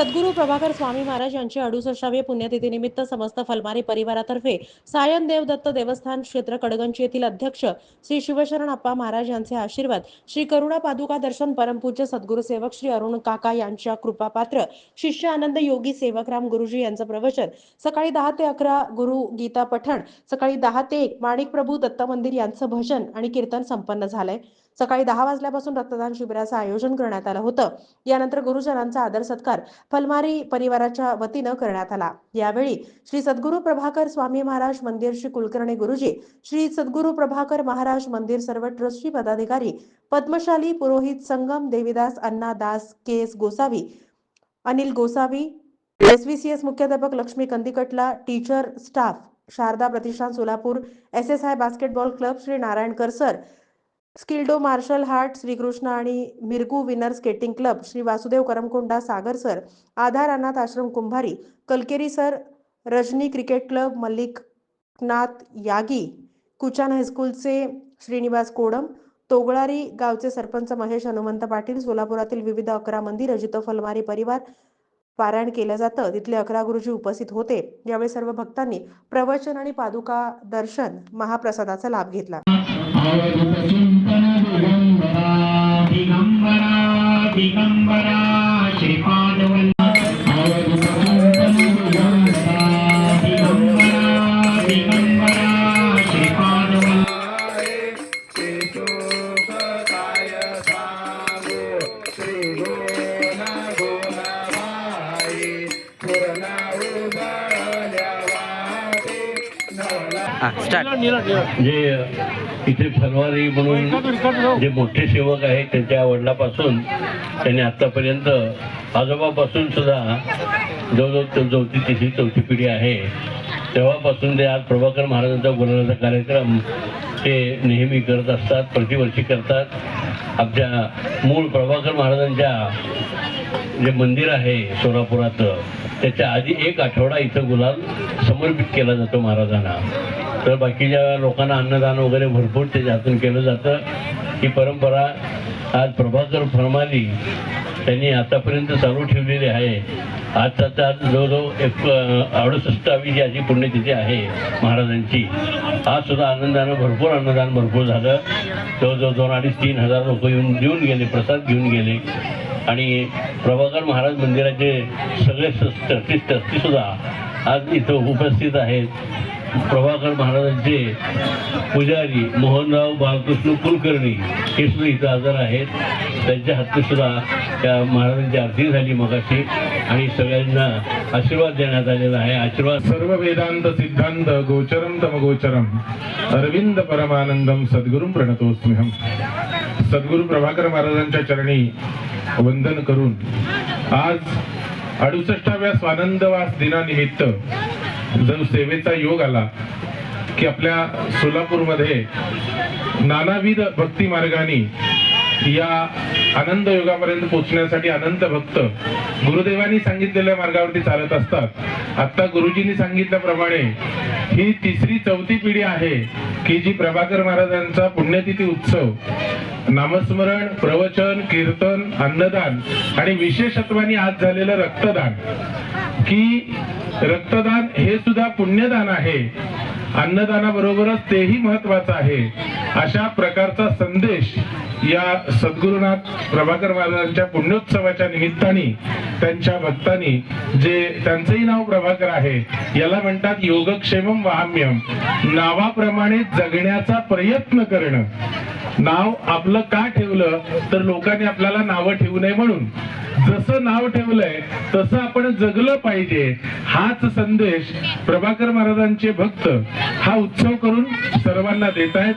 सद्गुरू प्रभाकर स्वामी महाराज यांची अडुसष्टावी पुण्यतिथीनिमित्त समस्त फलमारी परिवारातर्फे सायन देवदत्त देवस्थान क्षेत्र कडगंची येथील अध्यक्ष श्री शिवशरण अप्पा महाराज यांचे आशीर्वाद श्री करुणा पादुका दर्शन परमपूज्य सद्गुरू सेवक श्री अरुण काका यांच्या कृपापात्र शिष्य आनंद योगी सेवकराम गुरुजी यांचं प्रवचन सकाळी दहा ते अकरा गुरु गीता पठण सकाळी दहा ते एक माणिक प्रभू दत्त मंदिर यांचं भजन आणि कीर्तन संपन्न झालंय. सकाळी दहा वाजल्यापासून रक्तदान शिबिराचं आयोजन करण्यात आलं होतं. यानंतर गुरुजनांचा आदर सत्कार फलमारी परिवाराच्या वतीनं करण्यात आला. यावेळी श्री सद्गुरु प्रभाकर स्वामी महाराज मंदिर श्री कुलकर्णी गुरुजी श्री सद्गुरु प्रभाकर महाराज मंदिर सर्व ट्रस्टी पदाधिकारी पद्मशाली पुरोहित संगम देवीदास अण्णा दास के S Gosavi Anil Gosavi S V C S मुख्याध्यापक Lakshmi Kandikatla teacher staff Sharada Pratishthan Solapur S S I basketball club Shri Narayankar sir स्किल्डो martial art Shrikrishna आणि Mirgu winner skating club Shri Vasudev Karamkonda Sagar sir Aadhar अनाथ आश्रम Kumbhari Kalkeri sir Rajni cricket club Mallikanath Yagi Kuchan हायस्कूलचे Shrinivas Kodam Togalari गावचे सरपंच महेश हनुमंत पाटील सोलापुरातील विविध अकरा मंदिर अजित फलमारी परिवार पारायण केलं जातं. तिथले अकरा गुरुजी उपस्थित होते. यावेळी सर्व भक्तांनी प्रवचन आणि पादुका दर्शन महाप्रसादाचा लाभ घेतला. जे इथे फनवारी म्हणून जे मोठे सेवक आहेत त्यांच्या वडिलापासून त्यांनी आतापर्यंत आजोबापासून सुद्धा जवळजवळ चौथी तिसरी चौथी पिढी आहे. तेव्हापासून ते आज प्रभाकर महाराजांचा बोलण्याचा कार्यक्रम ते नेहमी करत असतात प्रतिवर्षी करतात. आमच्या मूळ प्रभाकर महाराजांच्या जे मंदिर आहे सोलापुराचं त्याच्या आधी एक आठवडा इथं गुलाल समर्पित केला जातो महाराजांना. तर बाकीच्या लोकांना अन्नदान वगैरे भरपूर त्याच्यातून केलं जातं. ही परंपरा आज प्रभाकर फरमाली त्यांनी आतापर्यंत चालू ठेवलेले आहे. आजचा आज जवळजवळ एक अडुसष्टावी जी अशी पुण्यतिथी आहे महाराजांची आज सुद्धा आनंदानं भरपूर अन्नदान भरपूर झालं. जवळजवळ दोन अडीच तीन हजार लोक येऊन देऊन गेले प्रसाद घेऊन गेले. आणि प्रभाकर महाराज मंदिराचे सगळे ट्रस्टी ट्रस्टी सुद्धा आज इथं उपस्थित आहेत. प्रभाकर महाराजांचे पुजारी मोहनराव बालकृष्ण कुलकर्णी हे सुद्धा इथं आजार आहेत. त्यांच्या हस्ते सुद्धा त्या महाराजांची आरती झाली मगाशी आणि सगळ्यांना आशीर्वाद देण्यात आलेला आहे. आशीर्वाद सर्व वेदांत सिद्धांत गोचरम तम गोचरम. अरविंद परमानंदम सद्गुरुम प्रणतोस्म्यहम. सद्गुरु प्रभाकर महाराजांच्या चरणी वंदन करून आज अडुसष्टाव्या स्वानंदवास दिनानिमित्त जर सेवेचा योग आला की आपल्या सोलापूरमध्ये नानाविध भक्ती मार्गाने या आनंद योगापर्यंत पोहोचण्यासाठी अनंत भक्त गुरुदेवांनी सांगितलेल्या मार्गावरती चालत असतात. आता गुरुजींनी सांगितल्याप्रमाणे ही तिसरी चौथी पिढी आहे की जी प्रभाकर महाराजांचा पुण्यतिथी उत्सव नामस्मरण प्रवचन कीर्तन अन्नदान आणि विशेषत्वाने आज झालेलं रक्तदान की रक्तदान हे सुद्धा पुण्यदान आहे. अन्नदानाबरोबरच तेही महत्वाचं आहे. अशा प्रकारचा संदेश या सद्गुरुनाथ प्रभाकर महाराजांच्या पुण्योत्सवाच्या निमित्ताने त्यांच्या भक्तांनी जे त्यांचंही नाव प्रभाकर आहे याला म्हणतात योगक्षेमम वाहम्यम नावाप्रमाणे जगण्याचा प्रयत्न करणं. नाव आपलं का ठेवलं तर लोकांनी आपल्याला नावं ठेवू नये म्हणून. जसं नाव ठेवलंय तसं आपण जगलं पाहिजे. हाच संदेश प्रभाकर महाराजांचे भक्त हा उत्सव करून सर्वांना देत आहेत.